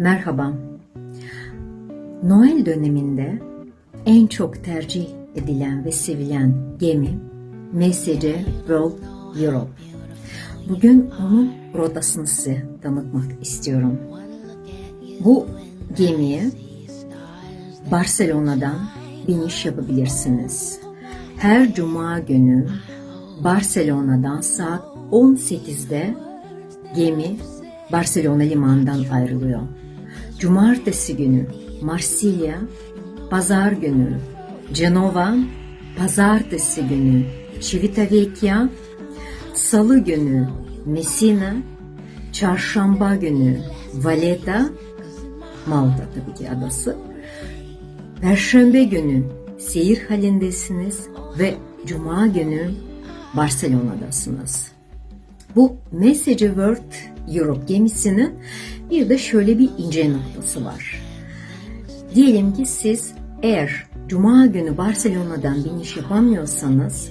Merhaba. Noel döneminde en çok tercih edilen ve sevilen gemi MSC World Europe. Bugün onun rotasını size tanıtmak istiyorum. Bu gemiye Barcelona'dan biniş yapabilirsiniz. Her cuma günü Barcelona'dan saat 18'de gemi Barcelona limanından ayrılıyor. Cumartesi günü Marsilya, pazar günü Cenova, pazartesi günü Civitavecchia, salı günü Messina, çarşamba günü Valletta, Malta tabii ki adası, Perşembe günü seyir halindesiniz ve Cuma günü Barcelona'dasınız. Bu Message World Europe gemisinin bir de şöyle bir ince noktası var. Diyelim ki siz eğer Cuma günü Barcelona'dan biniş yapamıyorsanız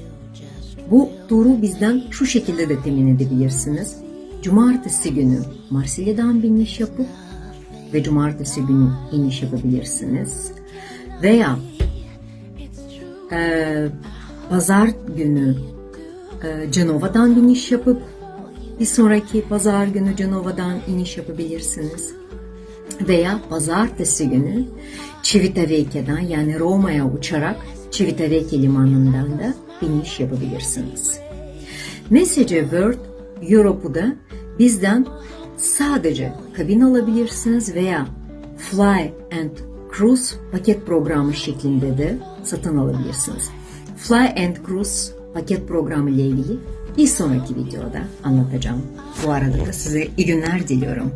bu turu bizden şu şekilde de temin edebilirsiniz. Cumartesi günü Marsilya'dan biniş yapıp ve cumartesi günü iniş yapabilirsiniz. Veya e, pazar günü e, Cenova'dan biniş yapıp bir sonraki pazar günü Cenova'dan iniş yapabilirsiniz. Veya pazartesi günü Civitavecchia'dan yani Roma'ya uçarak Civitavecchia limanından da biniş yapabilirsiniz. Message World Europe'u bizden sadece kabin alabilirsiniz veya Fly and Cruise paket programı şeklinde de satın alabilirsiniz. Fly and Cruise paket programı ile ilgili bir sonraki videoda anlatacağım. Bu arada da size iyi günler diliyorum.